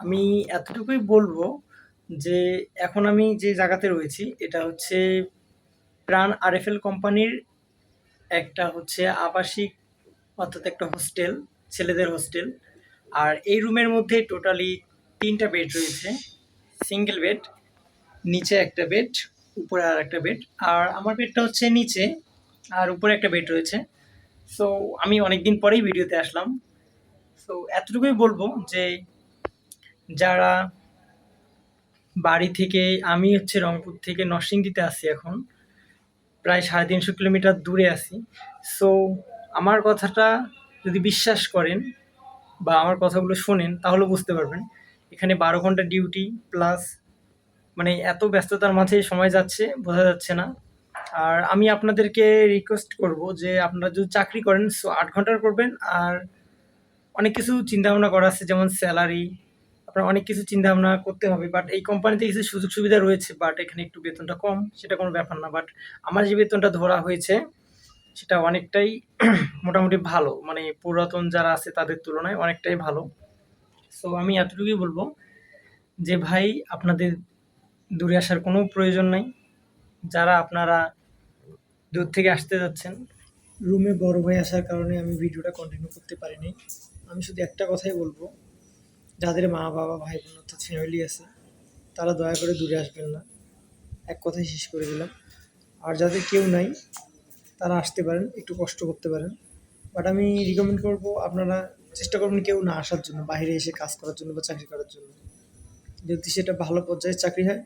আমি এতটুকুই বলব যে এখন আমি যে জায়গাতে রয়েছি, এটা হচ্ছে প্রাণ আর আরএফএল কোম্পানির একটা হচ্ছে আবাসিক অর্থাৎ একটা হোস্টেল, ছেলেদের হোস্টেল। আর এই রুমের মধ্যে টোটালি তিনটা বেড রয়েছে, সিঙ্গেল বেড, নিচে একটা বেড, উপরে আর একটা বেড। আর আমার বেডটা হচ্ছে নিচে, আর উপরে একটা বেড রয়েছে। সো আমি অনেকদিন পরেই ভিডিওতে আসলাম। সো এতটুকুই বলব যে যারা বাড়ি থেকে, আমি হচ্ছে রংপুর থেকে নরসিংদীতে আছি এখন। প্রায় সাড়ে তিনশো কিলোমিটার দূরে আছি। সো আমার কথাটা যদি বিশ্বাস করেন বা আমার কথাগুলো শোনেন, তাহলে বুঝতে পারবেন। এখানে বারো ঘণ্টা ডিউটি প্লাস মানে এত ব্যস্ততার মাঝে সময় যাচ্ছে, বোঝা যাচ্ছে না। আর আমি আপনাদেরকে রিকোয়েস্ট করব যে আপনারা যদি চাকরি করেন সো আট ঘণ্টার করবেন। আর অনেক কিছু চিন্তাভাবনা করা আছে, যেমন স্যালারি আপনার অনেক কিছু চিন্তা ভাবনা করতে হবে বাট এই কোম্পানিতে কিছু সুযোগ সুবিধা রয়েছে বাট এখানে একটু বেতনটা কম, সেটা কোনো ব্যাপার না বাট আমার যে বেতনটা ধরা হয়েছে, সেটা অনেকটাই মোটামুটি ভালো মানে পুরাতন যারা আছে তাদের তুলনায় অনেকটাই ভালো। সো আমি এতটুকুই বলব যে ভাই, আপনাদের দূরে আসার কোনো প্রয়োজন নাই। যারা আপনারা দূর থেকে আসতে যাচ্ছেন রুমে বড় হয়ে আসার কারণে আমি ভিডিওটা কন্টিনিউ করতে পারিনি। আমি শুধু একটা কথাই বলব যাদের মা বাবা, ভাই বোন অর্থাৎ ফ্যামিলি আছে, তারা দয়া করে দূরে আসবেন না। এক কথাই শেষ করে দিলাম। আর যাদের কেউ নাই, তারা আসতে পারেন, একটু কষ্ট করতে পারেন। বাট আমি রিকমেন্ড করব আপনারা চেষ্টা করবেন কেউ না আসার জন্য, বাইরে এসে কাজ করার জন্য বা চাকরি করার জন্য। যদি সেটা ভালো পর্যায়ে চাকরি হয়,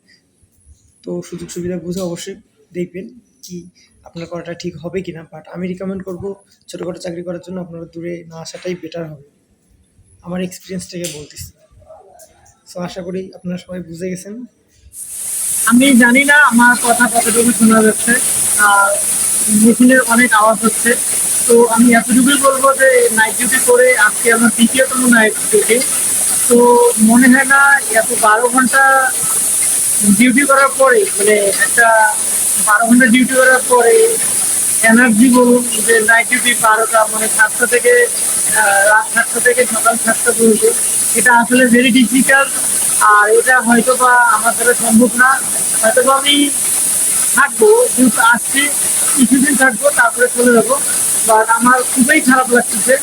তো সুযোগ সুবিধা বুঝে অবশ্যই দেখবেন কি আপনার করাটা ঠিক হবে কি না বাট আমি রিকমেন্ড করব ছোটোখাটো চাকরি করার জন্য আপনারা দূরে না আসাটাই বেটার হবে। আমার এক্সপিরিয়েন্স থেকে বলতেছি। সো আশা করি আপনারা সবাই বুঝে গেছেন। আমি জানি না আমার কথা কতটুকু শোনা যাচ্ছে। মেশিনের অনেক আওয়াজ হচ্ছে। তো আমি এতটুকুই বলব যে নাইট ডিউটি করে আজকে আমার দ্বিতীয়তম নাইট ডিউটি তো মনে হয় না এত বারো ঘণ্টা ডিউটি করার পরে মানে একটা বারো ঘণ্টা ডিউটি করার পরে এনার্জি বলুন যে নাইট ডিউটি বারোটা মানে সাতটা থেকে রাত সাতটা থেকে সকাল সাতটা পর্যন্ত। এটা আসলে ভেরি ডিফিকাল্ট আর এটা হয়তো বা আমার দ্বারা সম্ভব না। হয়তো বা আমি থাকব কিন্তু আসছি, কিছুদিন থাকব, তারপরে চলে যাব। বাট আমার খুবই খারাপ লাগতেছে।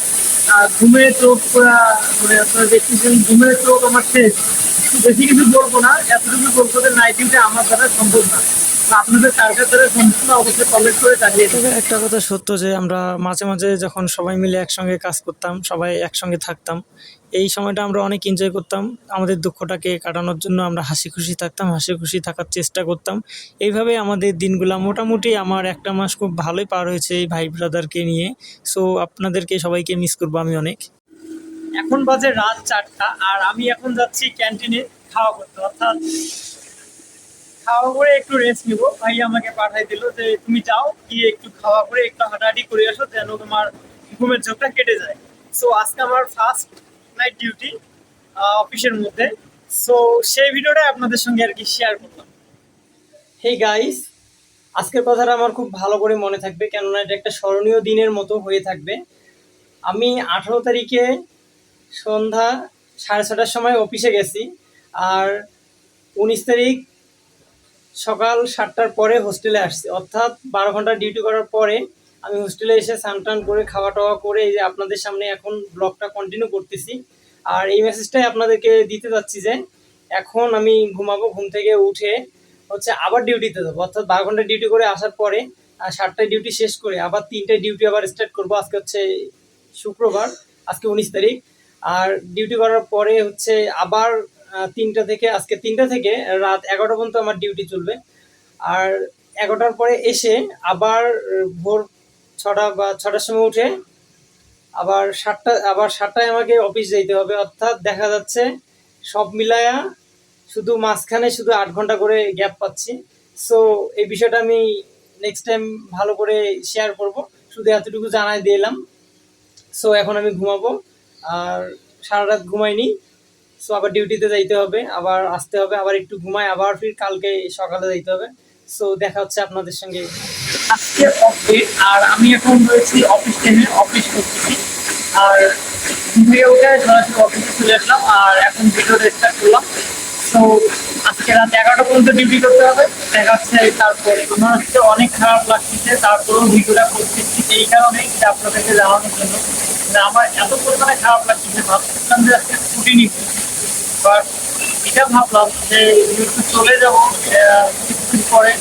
আর ঘুমের চোখ মানে আপনারা দেখতেছেন, ঘুমের চোখ আমার শেষ। বেশি কিছু বলব না, এতটুকু বলব যে নাইট ডিউটি আমার দ্বারা সম্ভব না। একটা কথা সত্য যে আমরা মাঝে মাঝে যখন সবাই মিলে একসঙ্গে কাজ করতাম সবাই একসঙ্গে থাকতাম এই সময়টা আমরা অনেক এনজয় করতাম। আমাদের দুঃখটাকে কাটানোর জন্য আমরা হাসি খুশি থাকতাম হাসি খুশি থাকার চেষ্টা করতাম। এইভাবে আমাদের দিনগুলা মোটামুটি আমার একটা মাস খুব ভালোই পার হয়েছে এই ভাই ব্রাদারকে নিয়ে। সো আপনাদেরকে সবাইকে মিস করব আমি অনেক। এখন বাজে রাত চারটা আর আমি এখন যাচ্ছি ক্যান্টিনে খাওয়া করতে। অর্থাৎ খাওয়া করে একটু রেস্ট নিব। ভাই আমাকে পাঠাই দিল যে, তুমি যাও, গিয়ে একটু খাওয়া করে একটু হাঁটাহাঁটি করে আসো, যেন তোমার ঘুমের চোখটা কেটে যায়। সো আজকে আমার ফার্স্ট নাইট ডিউটি অফিসের মধ্যে। সো সেই ভিডিওটা আপনাদের সঙ্গে আর কি শেয়ার করলাম। হে গাইস আজকের কথাটা আমার খুব ভালো করে মনে থাকবে, কেননা এটা একটা স্মরণীয় দিনের মতো হয়ে থাকবে। আমি আঠারো তারিখে সন্ধ্যা সাড়ে ছটার সময় অফিসে গেছি, আর উনিশ তারিখ সকাল সাতটার পরে হোস্টেলে আসছি। অর্থাৎ বারো ঘণ্টা ডিউটি করার পরে আমি হোস্টেলে এসে স্নান টান করে, খাওয়া টাওয়া করে এই যে আপনাদের সামনে এখন ব্লগটা কন্টিনিউ করতেছি। আর এই মেসেজটাই আপনাদেরকে দিতে যাচ্ছি যে, এখন আমি ঘুমাবো, ঘুম থেকে উঠে হচ্ছে আবার ডিউটিতে যাব। অর্থাৎ বারো ঘণ্টা ডিউটি করে আসার পরে সাতটায় ডিউটি শেষ করে আবার তিনটায় ডিউটি আবার স্টার্ট করব। আজকে হচ্ছে শুক্রবার, আজকে উনিশ তারিখ। আর ডিউটি করার পরে হচ্ছে আবার তিনটা থেকে, আজকে তিনটা থেকে রাত এগারোটা পর্যন্ত আমার ডিউটি চলবে। আর এগারোটার পরে এসে আবার ভোর ছটা বা ছটার সময় উঠে আবার সাতটা, আবার সাতটায় আমাকে অফিস যেতে হবে। অর্থাৎ দেখা যাচ্ছে সব মিলায়া শুধু মাঝখানে শুধু আট ঘণ্টা করে গ্যাপ পাচ্ছি। সো এই বিষয়টা আমি নেক্সট টাইম ভালো করে শেয়ার করব। শুধু এতটুকু জানাই দিলাম। সো এখন আমি ঘুমাবো। আর সারা রাত ঘুমাইনি। সো আবার ডিউটিতে যাইতে হবে, আবার আসতে হবে, আবার একটু ঘুমাই আবার ফির কালকে সকালে যাইতে হবে। সো দেখা হচ্ছে আপনাদের সঙ্গে। আজকে অফিস আর আমি এখন রয়েছি অফিস টাইমে অফিস করতেছি। আর ঘুম থেকে উঠে সরাসরি অফিসে চলে আসলাম, আর এখন ভিডিওটা স্টার্ট করলাম। তো আজকে রাত এগারোটা পর্যন্ত ডিউটি করতে হবে। দেখা যাচ্ছে তারপরে। আমার হচ্ছে অনেক খারাপ লাগতেছে, তারপরেও ভিডিওটা করতেছি এই কারণেই যে আপনাদেরকে জানানোর জন্য। আমার এত পরিমাণে খারাপ লাগতেছে, ভাবছিলাম যে আজকে ছুটি নিচ্ছি। বাট এটা ভাবলাম যে একটু চলে যাব কিছুদিন পরে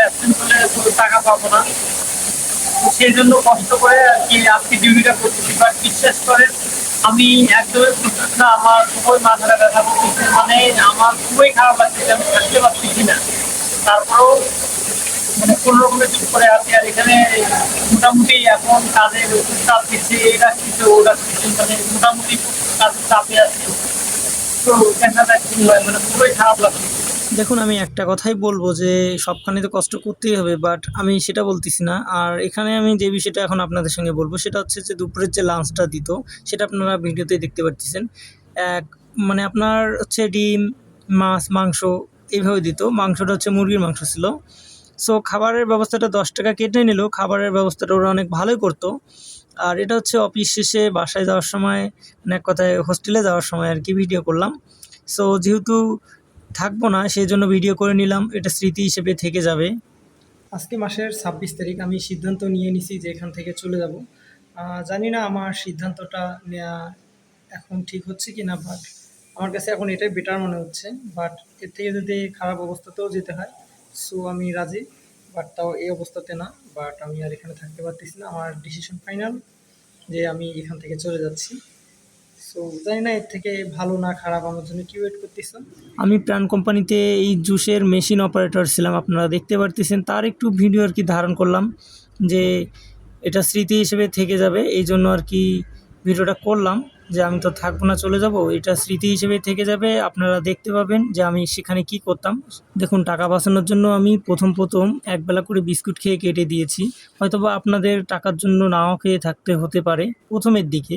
অ্যাবসেন্ট হলে টাকা পাবো না। সেই জন্য কষ্ট করে আর কি আজকে ডিউটিটা করতেছি বাট বিশ্বাস করেন, আমি একদমই প্রস্তুত না, আমার খুবই মাথাটা ব্যথা করতেছে। মানে আমার খুবই খারাপ লাগছে আমি থাকতে পারতেছি না। তারপরেও মানে কোনো রকমের চুপ করে আছি, আর এখানে মোটামুটি এখন কাজের চাপ দিচ্ছে এটা রাখতেছে ওটা রাখতেছে মানে মোটামুটি কাজের চাপে আছে। দেখুন, আমি একটা কথাই বলব যে সবখানে তো কষ্ট করতেই হবে বাট আমি সেটা বলতেছি না। আর এখানে আমি যে বিষয়টা এখন আপনাদের সঙ্গে বলব, সেটা হচ্ছে যে দুপুরের যে লাঞ্চটা দিত, সেটা আপনারা ভিডিওতেই দেখতে পাচ্ছেন এক মানে আপনার হচ্ছে ডিম, মাছ, মাংস এইভাবে দিত। মাংসটা হচ্ছে মুরগির মাংস ছিল। সো খাবারের ব্যবস্থাটা দশ টাকা কেটে নিল। খাবারের ব্যবস্থাটা ওরা অনেক ভালোই করতো। আর এটা হচ্ছে অফিস শেষে বাসায় যাওয়ার সময় মানে এক কথায় হোস্টেলে যাওয়ার সময় আর কি ভিডিও করলাম। সো যেহেতু থাকব না সেই জন্য ভিডিও করে নিলাম। এটা স্মৃতি হিসেবে থেকে যাবে। আজকে মাসের ছাব্বিশ তারিখ, আমি সিদ্ধান্ত নিয়ে নিছি যে এখান থেকে চলে যাব। জানি না আমার সিদ্ধান্তটা নেওয়া এখন ঠিক হচ্ছে কি না বাট আমার কাছে এখন এটাই বেটার মনে হচ্ছে। বাট এর থেকে যদি খারাপ অবস্থাতেও যেতে হয় সো আমি রাজি বাট তাও এই অবস্থাতে না বাট আমি আর এখানে থাকতে পারতেছি না। আমার ডিসিশন ফাইনাল যে আমি এখান থেকে চলে যাচ্ছি। সো জানি না, এর থেকে ভালো না খারাপ, আমার জন্য কি ওয়েট করতেছেন আমি প্রাণ কোম্পানিতে এই জুসের মেশিন অপারেটর ছিলাম, আপনারা দেখতে পারতেছেন। তার একটু ভিডিও আর কি ধারণ করলাম, যে এটা স্মৃতি হিসেবে থেকে যাবে, এই জন্য আর কি ভিডিওটা করলাম। যে আমি তো থাকব না, চলে যাব, এটা স্মৃতি হিসেবে থেকে যাবে। আপনারা দেখতে পাবেন যে আমি সেখানে কি করতাম। দেখুন, টাকা বাঁচানোর জন্য আমি প্রথম প্রথম একবেলা করে বিস্কুট খেয়ে কেটে দিয়েছি। হয়তোবা আপনাদের টাকার জন্য নাও খেয়ে থাকতে হতে পারে প্রথমের দিকে।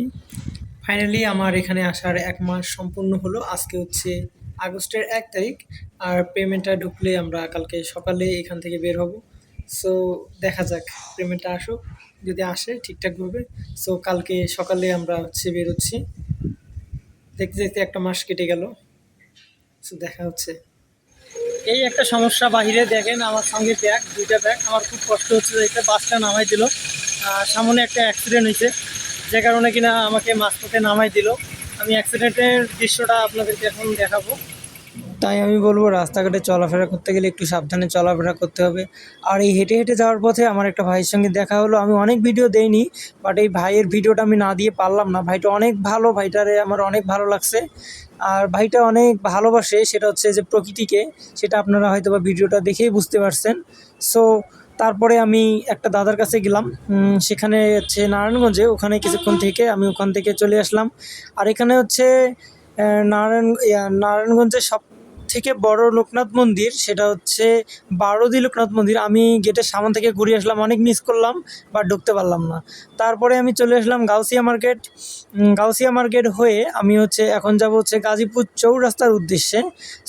ফাইনালি আমার এখানে আসার এক মাস সম্পূর্ণ হলো। আজকে হচ্ছে আগস্টের এক তারিখ। আর পেমেন্টটা ঢুকলে আমরা কালকে সকালে এখান থেকে বের হব। সো দেখা যাক পেমেন্টটা আসুক। যদি আসে ঠিকঠাকভাবে সো কালকে সকালে আমরা হচ্ছে বেরোচ্ছি। দেখতে দেখতে একটা মাস কেটে গেল। সো দেখা হচ্ছে। এই একটা সমস্যা বাহিরে, দেখেন আমার সঙ্গে ব্যাগ দুইটা ব্যাগ আমার খুব কষ্ট হচ্ছে যে বাসটা নামাই দিল। সামনে একটা অ্যাক্সিডেন্ট হয়েছে। যে কারণে কিনা আমাকে মাঝপথে নামাই দিল। আমি অ্যাক্সিডেন্টের দৃশ্যটা আপনাদেরকে এখন দেখাবো। তাই আমি বলব রাস্তাঘাটে চলাফেরা করতে গেলে একটু সাবধানে চলাফেরা করতে হবে। আর এই হেঁটে হেঁটে যাওয়ার পথে আমার একটা ভাইয়ের সঙ্গে দেখা হলো। আমি অনেক ভিডিও দেইনি বাট এই ভাইয়ের ভিডিওটা আমি না দিয়ে পারলাম না। ভাইটা অনেক ভালো, ভাইটারে আমার অনেক ভালো লাগছে। আর ভাইটা অনেক ভালোবাসে, সেটা হচ্ছে যে প্রকৃতিকে। সেটা আপনারা হয়তো বা ভিডিওটা দেখেই বুঝতে পারছেন। সো তারপরে আমি একটা দাদার কাছে গেলাম। সেখানে হচ্ছে নারায়ণগঞ্জে, ওখানে কিছুক্ষণ থেকে আমি ওখান থেকে চলে আসলাম। আর এখানে হচ্ছে নারায়ণ নারায়ণগঞ্জের সব থেকে বড় লোকনাথ মন্দির সেটা হচ্ছে বারোদি লোকনাথ মন্দির। আমি গেটের সামনে থেকে ঘুরে আসলাম, অনেক মিস করলাম বা ঢুকতে পারলাম না। তারপরে আমি চলে আসলাম গাউসিয়া মার্কেট গাউসিয়া মার্কেট হয়ে আমি হচ্ছে এখন যাব হচ্ছে গাজীপুর চৌরাস্তার উদ্দেশ্যে।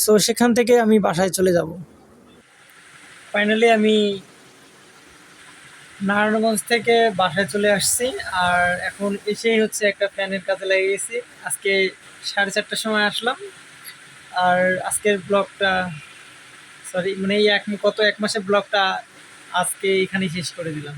সো সেখান থেকে আমি বাসায় চলে যাব। ফাইনালি আমি নারায়ণগঞ্জ থেকে বাসায় চলে আসছি। আর এখন এসেই হচ্ছে একটা ফ্যানের কাজে লেগে গেছি। আজকে সাড়ে চারটার সময় আসলাম। আর আজকের ব্লগটা সরি মানে এই এক কত এক মাসের ব্লগটা আজকে এখানেই শেষ করে দিলাম।